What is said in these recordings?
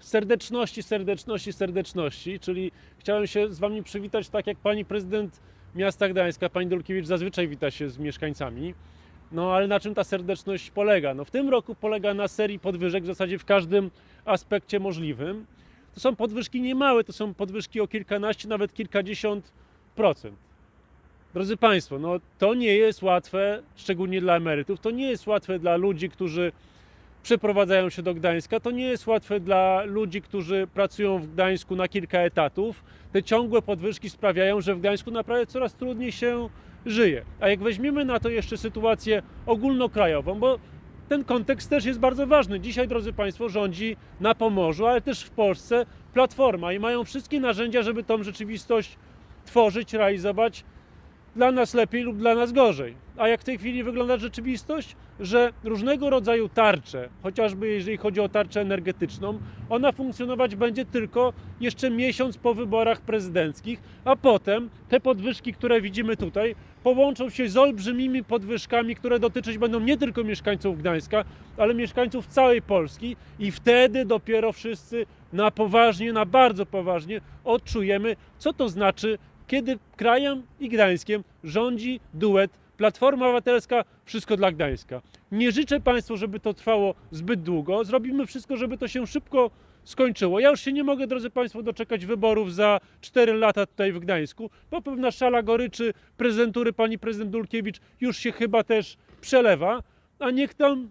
Serdeczności, serdeczności, serdeczności, czyli chciałem się z Wami przywitać tak jak Pani Prezydent Miasta Gdańska, Pani Dulkiewicz zazwyczaj wita się z mieszkańcami. No ale na czym ta serdeczność polega? No w tym roku polega na serii podwyżek w zasadzie w każdym aspekcie możliwym. To są podwyżki niemałe, to są podwyżki o kilkanaście, nawet kilkadziesiąt procent. Drodzy Państwo, no to nie jest łatwe, szczególnie dla emerytów, to nie jest łatwe dla ludzi, którzy przeprowadzają się do Gdańska, to nie jest łatwe dla ludzi, którzy pracują w Gdańsku na kilka etatów. Te ciągłe podwyżki sprawiają, że w Gdańsku naprawdę coraz trudniej się żyje. A jak weźmiemy na to jeszcze sytuację ogólnokrajową, bo ten kontekst też jest bardzo ważny. Dzisiaj, drodzy Państwo, rządzi na Pomorzu, ale też w Polsce Platforma i mają wszystkie narzędzia, żeby tą rzeczywistość tworzyć, realizować dla nas lepiej lub dla nas gorzej. A jak w tej chwili wygląda rzeczywistość? Że różnego rodzaju tarcze, chociażby jeżeli chodzi o tarczę energetyczną, ona funkcjonować będzie tylko jeszcze miesiąc po wyborach prezydenckich, a potem te podwyżki, które widzimy tutaj, połączą się z olbrzymimi podwyżkami, które dotyczyć będą nie tylko mieszkańców Gdańska, ale mieszkańców całej Polski i wtedy dopiero wszyscy na poważnie, na bardzo poważnie odczujemy, co to znaczy kiedy krajem i Gdańskiem rządzi duet Platforma Obywatelska, wszystko dla Gdańska. Nie życzę Państwu, żeby to trwało zbyt długo. Zrobimy wszystko, żeby to się szybko skończyło. Ja już się nie mogę, drodzy Państwo, doczekać wyborów za 4 lata tutaj w Gdańsku, bo pewna szala goryczy prezentury pani prezydent Dulkiewicz już się chyba też przelewa, a niech tam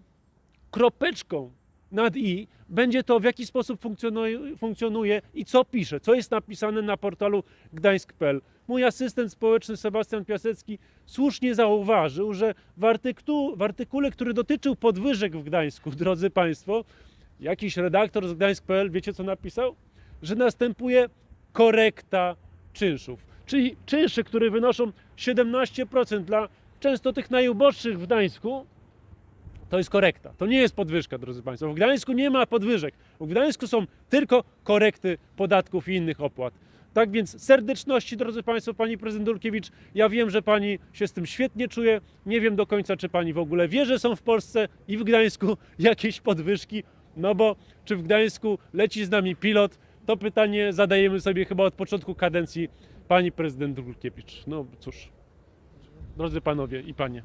kropeczką nad i będzie to, w jaki sposób funkcjonuje, funkcjonuje i co pisze, co jest napisane na portalu gdańsk.pl. Mój asystent społeczny Sebastian Piasecki słusznie zauważył, że w, artyku, w artykule, który dotyczył podwyżek w Gdańsku, drodzy Państwo, jakiś redaktor z gdańsk.pl, wiecie co napisał? Że następuje korekta czynszów. Czyli czynsze, które wynoszą 17% dla często tych najuboższych w Gdańsku, to jest korekta. To nie jest podwyżka, drodzy Państwo. W Gdańsku nie ma podwyżek. W Gdańsku są tylko korekty podatków i innych opłat. Tak więc serdeczności, drodzy Państwo, Pani Prezydent Dulkiewicz. Ja wiem, że Pani się z tym świetnie czuje. Nie wiem do końca, czy Pani w ogóle wie, że są w Polsce i w Gdańsku jakieś podwyżki. No bo czy w Gdańsku leci z nami pilot? To pytanie zadajemy sobie chyba od początku kadencji Pani Prezydent Dulkiewicz. No cóż, drodzy Panowie i Panie.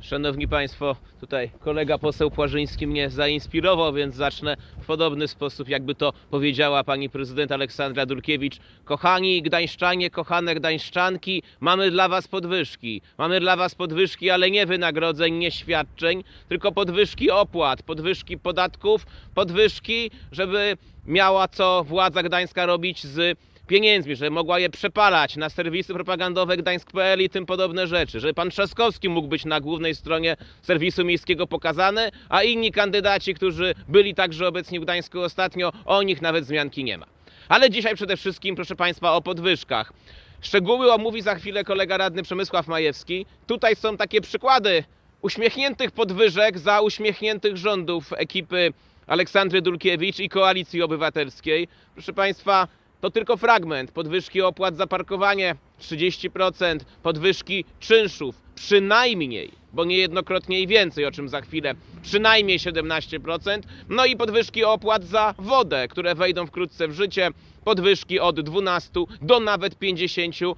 Szanowni Państwo, tutaj kolega poseł Płażyński mnie zainspirował, więc zacznę w podobny sposób, jakby to powiedziała pani prezydent Aleksandra Dulkiewicz. Kochani gdańszczanie, kochane gdańszczanki, mamy dla was podwyżki. Mamy dla was podwyżki, ale nie wynagrodzeń, nie świadczeń, tylko podwyżki opłat, podwyżki podatków, podwyżki, żeby miała co władza gdańska robić z pieniędzmi, żeby mogła je przepalać na serwisy propagandowe gdańsk.pl i tym podobne rzeczy, żeby pan Trzaskowski mógł być na głównej stronie serwisu miejskiego pokazany, a inni kandydaci, którzy byli także obecni w Gdańsku ostatnio, o nich nawet wzmianki nie ma. Ale dzisiaj przede wszystkim, proszę państwa, o podwyżkach. Szczegóły omówi za chwilę kolega radny Przemysław Majewski. Tutaj są takie przykłady uśmiechniętych podwyżek za uśmiechniętych rządów ekipy Aleksandry Dulkiewicz i Koalicji Obywatelskiej. Proszę Państwa, to tylko fragment. Podwyżki opłat za parkowanie 30%, podwyżki czynszów przynajmniej, bo niejednokrotnie i więcej, o czym za chwilę, przynajmniej 17%, no i podwyżki opłat za wodę, które wejdą wkrótce w życie, podwyżki od 12 do nawet 50%.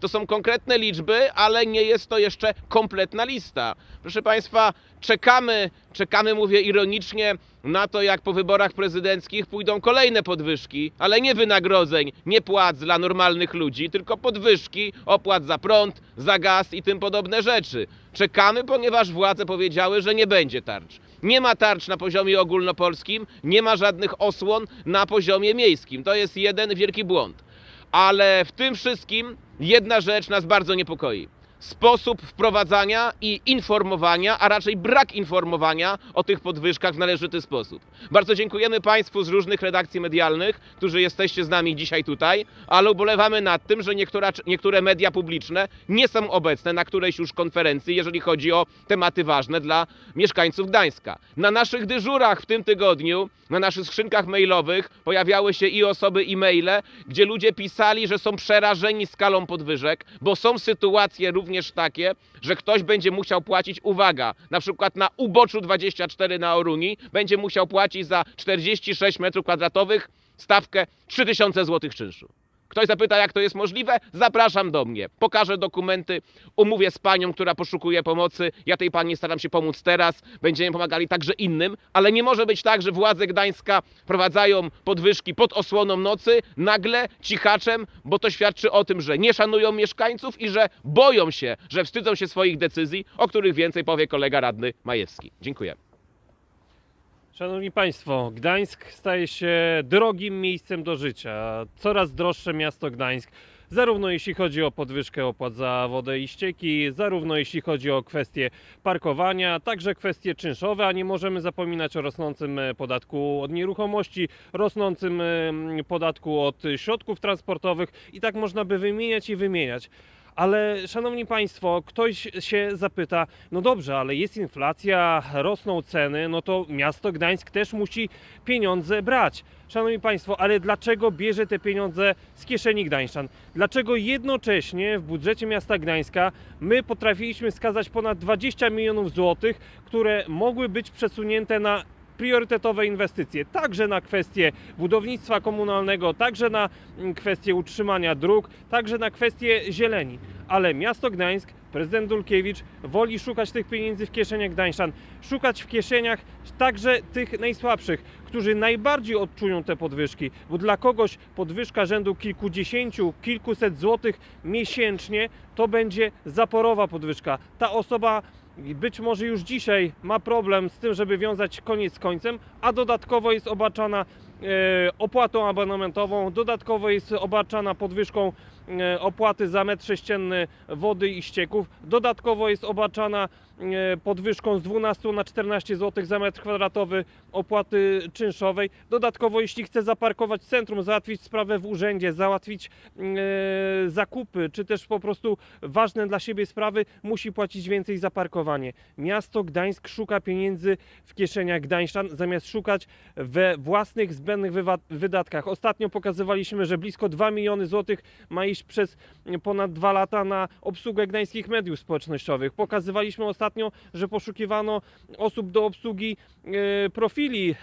To są konkretne liczby, ale nie jest to jeszcze kompletna lista. Proszę Państwa, czekamy, czekamy, mówię ironicznie, na to, jak po wyborach prezydenckich pójdą kolejne podwyżki, ale nie wynagrodzeń, nie płac dla normalnych ludzi, tylko podwyżki opłat za prąd, za gaz i tym podobne rzeczy. Czekamy, ponieważ władze powiedziały, że nie będzie tarcz. Nie ma tarcz na poziomie ogólnopolskim, nie ma żadnych osłon na poziomie miejskim. To jest jeden wielki błąd. Ale w tym wszystkim jedna rzecz nas bardzo niepokoi. Sposób wprowadzania i informowania, a raczej brak informowania o tych podwyżkach w należyty sposób. Bardzo dziękujemy Państwu z różnych redakcji medialnych, którzy jesteście z nami dzisiaj tutaj, ale ubolewamy nad tym, że niektóra, niektóre media publiczne nie są obecne na którejś już konferencji, jeżeli chodzi o tematy ważne dla mieszkańców Gdańska. Na naszych dyżurach w tym tygodniu, na naszych skrzynkach mailowych pojawiały się i osoby, i maile, gdzie ludzie pisali, że są przerażeni skalą podwyżek, bo są sytuacje również również takie, że ktoś będzie musiał płacić, uwaga, na przykład na uboczu 24 na Oruni, będzie musiał płacić za 46 metrów kwadratowych stawkę 3000 zł czynszu. Ktoś zapyta, jak to jest możliwe? Zapraszam do mnie. Pokażę dokumenty, umówię z panią, która poszukuje pomocy. Ja tej pani staram się pomóc teraz. Będziemy pomagali także innym, ale nie może być tak, że władze Gdańska prowadzają podwyżki pod osłoną nocy, nagle, cichaczem, bo to świadczy o tym, że nie szanują mieszkańców i że boją się, że wstydzą się swoich decyzji, o których więcej powie kolega radny Majewski. Dziękuję. Szanowni Państwo, Gdańsk staje się drogim miejscem do życia. Coraz droższe miasto Gdańsk, zarówno jeśli chodzi o podwyżkę opłat za wodę i ścieki, zarówno jeśli chodzi o kwestie parkowania, także kwestie czynszowe, a nie możemy zapominać o rosnącym e, podatku od nieruchomości, rosnącym podatku od środków transportowych i tak można by wymieniać i wymieniać. Ale szanowni państwo, ktoś się zapyta, no dobrze, ale jest inflacja, rosną ceny, no to miasto Gdańsk też musi pieniądze brać. Szanowni państwo, ale dlaczego bierze te pieniądze z kieszeni Gdańszczan? Dlaczego jednocześnie w budżecie miasta Gdańska my potrafiliśmy skazać ponad 20 milionów złotych, które mogły być przesunięte na priorytetowe inwestycje, także na kwestie budownictwa komunalnego, także na mm, kwestie utrzymania dróg, także na kwestie zieleni. Ale miasto Gdańsk, prezydent Dulkiewicz woli szukać tych pieniędzy w kieszeniach Gdańszczan, szukać w kieszeniach także tych najsłabszych, którzy najbardziej odczują te podwyżki, bo dla kogoś podwyżka rzędu kilkudziesięciu, kilkuset złotych miesięcznie to będzie zaporowa podwyżka. Ta osoba być może już dzisiaj ma problem z tym, żeby wiązać koniec z końcem, a dodatkowo jest obarczana e, opłatą abonamentową, dodatkowo jest obarczana podwyżką opłaty za metr sześcienny wody i ścieków, dodatkowo jest obarczana e, podwyżką z 12 na 14 zł za metr kwadratowy opłaty czynszowej. Dodatkowo, jeśli chce zaparkować w centrum, załatwić sprawę w urzędzie, załatwić e, zakupy, czy też po prostu ważne dla siebie sprawy, musi płacić więcej za parkowanie. Miasto Gdańsk szuka pieniędzy w kieszeniach Gdańszczan, zamiast szukać we własnych zbędnych wydatkach. Ostatnio pokazywaliśmy, że blisko 2 miliony złotych ma przez ponad dwa lata na obsługę gdańskich mediów społecznościowych. Pokazywaliśmy ostatnio, że poszukiwano osób do obsługi e, profili e,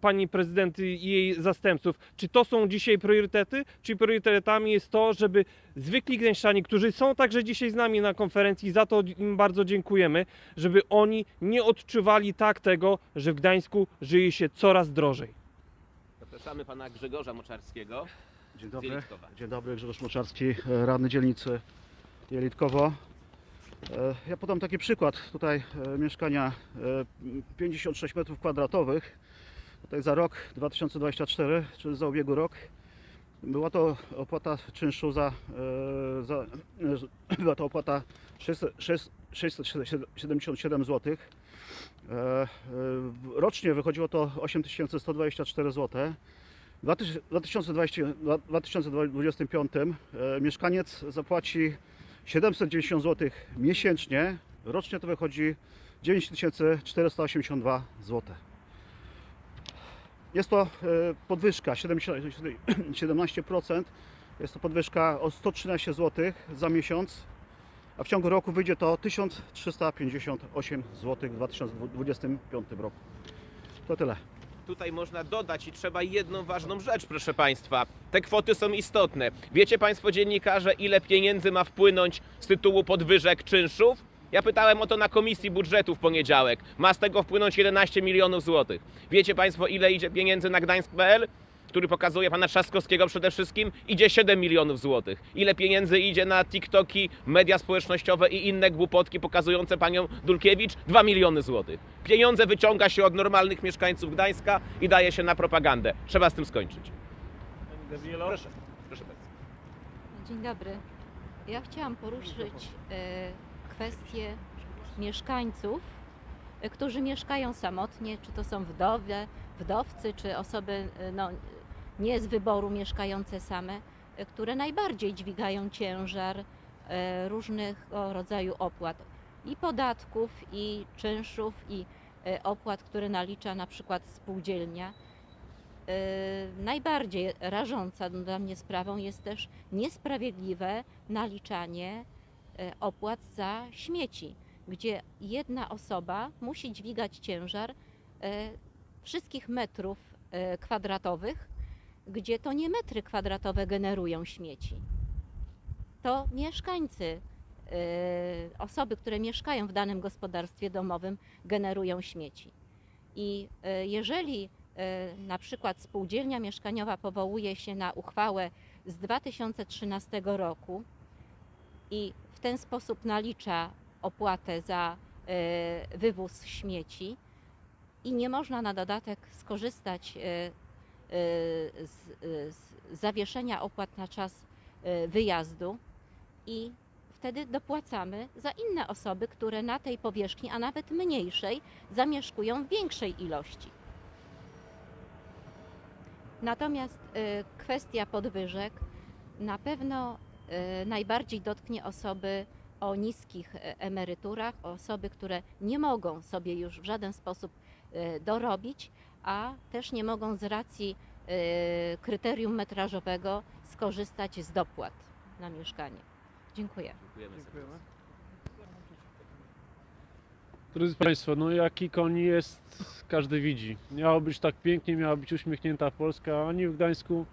pani prezydent i jej zastępców. Czy to są dzisiaj priorytety? Czy priorytetami jest to, żeby zwykli gdańszczanie, którzy są także dzisiaj z nami na konferencji, za to im bardzo dziękujemy, żeby oni nie odczuwali tak tego, że w Gdańsku żyje się coraz drożej. Zapraszamy pana Grzegorza Moczarskiego. Dzień dobry. Dzień dobry, Grzegorz Moczarski, e, radny dzielnicy Jelitkowo. E, Ja podam taki przykład. Tutaj e, mieszkania e, 56 metrów kwadratowych. Tutaj za rok 2024, czyli za ubiegły rok, była to opłata czynszu za, za była to opłata 600 600 677 zł. Rocznie wychodziło to 8124 zł. W 2020 w 2025 e, mieszkaniec zapłaci 790 zł miesięcznie. Rocznie to wychodzi 9482 zł. Jest to e, podwyżka 70 17%. Jest to podwyżka o 113 zł za miesiąc, a w ciągu roku wyjdzie to 1358 zł w 2025 roku. To tyle. Tutaj można dodać i trzeba jedną ważną rzecz, proszę Państwa. Te kwoty są istotne. Wiecie Państwo, dziennikarze, ile pieniędzy ma wpłynąć z tytułu podwyżek czynszów? Ja pytałem o to na komisji budżetu w poniedziałek. Ma z tego wpłynąć 11 milionów złotych. Wiecie Państwo, ile idzie pieniędzy na Gdańsk.pl? Który pokazuje pana Trzaskowskiego przede wszystkim, idzie 7 milionów złotych. Ile pieniędzy idzie na TikToki, media społecznościowe i inne głupotki pokazujące panią Dulkiewicz? 2 miliony złotych. Pieniądze wyciąga się od normalnych mieszkańców Gdańska i daje się na propagandę. Trzeba z tym skończyć. Proszę, proszę bardzo. Dzień dobry. Ja chciałam poruszyć e, kwestię mieszkańców, e, którzy mieszkają samotnie, czy to są wdowy, wdowcy, czy osoby e, no, nie z wyboru mieszkające same, e, które najbardziej dźwigają ciężar e, różnego rodzaju opłat i podatków, i czynszów, i e, opłat, które nalicza na przykład spółdzielnia. Najbardziej rażąca dla mnie sprawą jest też niesprawiedliwe naliczanie opłat za śmieci, gdzie jedna osoba musi dźwigać ciężar wszystkich metrów kwadratowych, gdzie to nie metry kwadratowe generują śmieci. To mieszkańcy, e, osoby, które mieszkają w danym gospodarstwie domowym, generują śmieci. I e, jeżeli e, na przykład spółdzielnia mieszkaniowa powołuje się na uchwałę z 2013 roku i w ten sposób nalicza opłatę za wywóz śmieci i nie można na dodatek skorzystać z, e, z zawieszenia opłat na czas e, wyjazdu i wtedy dopłacamy za inne osoby, które na tej powierzchni, a nawet mniejszej, zamieszkują w większej ilości. Natomiast kwestia podwyżek na pewno najbardziej dotknie osoby o niskich e, emeryturach, osoby, które nie mogą sobie już w żaden sposób e, dorobić, a też nie mogą z racji e, kryterium metrażowego skorzystać z dopłat na mieszkanie. Dziękuję. Dziękujemy. Drodzy Państwo, no jaki koń jest, każdy widzi. Miało być tak pięknie, miała być uśmiechnięta Polska, a ani w Gdańsku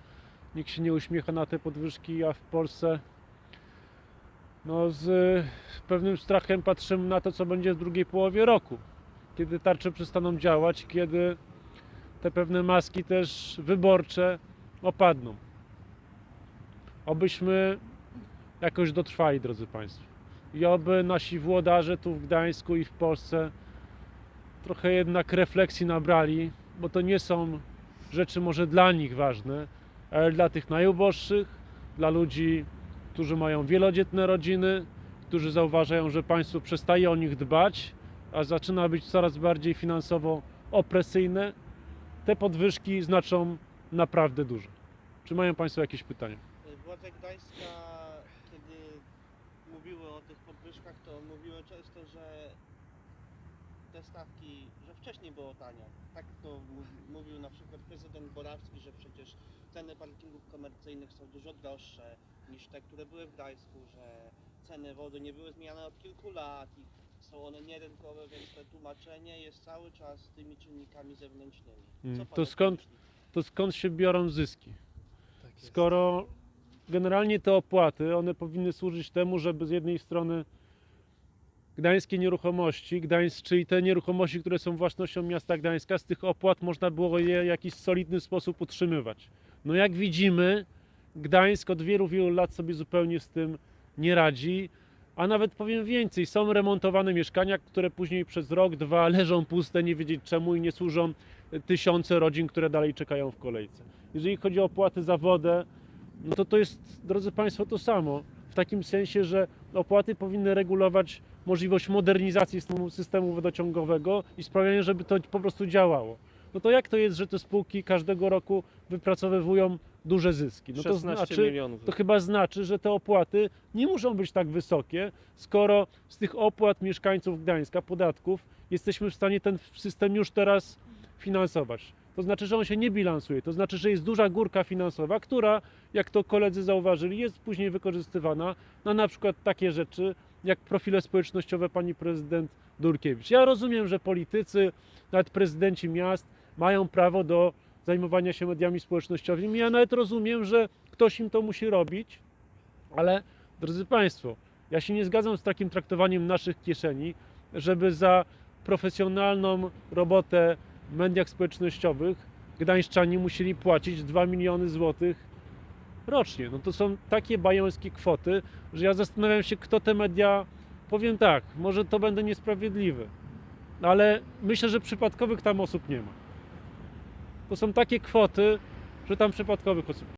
nikt się nie uśmiecha na te podwyżki, a w Polsce no z pewnym strachem patrzymy na to, co będzie w drugiej połowie roku. Kiedy tarcze przestaną działać, kiedy te pewne maski też wyborcze opadną. Obyśmy jakoś dotrwali, drodzy Państwo i oby nasi włodarze tu w Gdańsku i w Polsce trochę jednak refleksji nabrali, bo to nie są rzeczy może dla nich ważne, ale dla tych najuboższych, dla ludzi, którzy mają wielodzietne rodziny, którzy zauważają, że państwo przestaje o nich dbać, a zaczyna być coraz bardziej finansowo opresyjne. Te podwyżki znaczą naprawdę dużo. Czy mają Państwo jakieś pytania? Władze Gdańska, kiedy mówiły o tych podwyżkach, to mówiły często, że te stawki, że wcześniej było tanio. Tak to mów- mówił na przykład prezydent Borawski, że przecież ceny parkingów komercyjnych są dużo droższe niż te, które były w Gdańsku, że ceny wody nie były zmieniane od kilku lat i są one nierynkowe, więc to tłumaczenie jest cały czas tymi czynnikami zewnętrznymi. Mm, Co to pan skąd- myśli? To skąd się biorą zyski? Skoro generalnie te opłaty, one powinny służyć temu, żeby z jednej strony gdańskie nieruchomości, Gdańsk, czyli te nieruchomości, które są własnością miasta Gdańska, z tych opłat można było je w jakiś solidny sposób utrzymywać. No jak widzimy, Gdańsk od wielu, wielu lat sobie zupełnie z tym nie radzi, a nawet powiem więcej, są remontowane mieszkania, które później przez rok, dwa leżą puste, nie wiedzieć czemu i nie służą tysiące rodzin, które dalej czekają w kolejce. Jeżeli chodzi o opłaty za wodę, no to to jest, drodzy Państwo, to samo. W takim sensie, że opłaty powinny regulować możliwość modernizacji systemu, systemu wodociągowego i sprawiania, żeby to po prostu działało. No to jak to jest, że te spółki każdego roku wypracowywują duże zyski? No to 16 znaczy, milionów. to chyba znaczy, że te opłaty nie muszą być tak wysokie, skoro z tych opłat mieszkańców Gdańska, podatków, jesteśmy w stanie ten system już teraz finansować. To znaczy, że on się nie bilansuje. To znaczy, że jest duża górka finansowa, która, jak to koledzy zauważyli, jest później wykorzystywana na na przykład takie rzeczy, jak profile społecznościowe pani prezydent Durkiewicz. Ja rozumiem, że politycy, nawet prezydenci miast mają prawo do zajmowania się mediami społecznościowymi. Ja nawet rozumiem, że ktoś im to musi robić, ale drodzy Państwo, ja się nie zgadzam z takim traktowaniem naszych kieszeni, żeby za profesjonalną robotę w mediach społecznościowych gdańszczanie musieli płacić 2 miliony złotych rocznie. No to są takie bajońskie kwoty, że ja zastanawiam się, kto te media, powiem tak, może to będę niesprawiedliwy, ale myślę, że przypadkowych tam osób nie ma. To są takie kwoty, że tam przypadkowych osób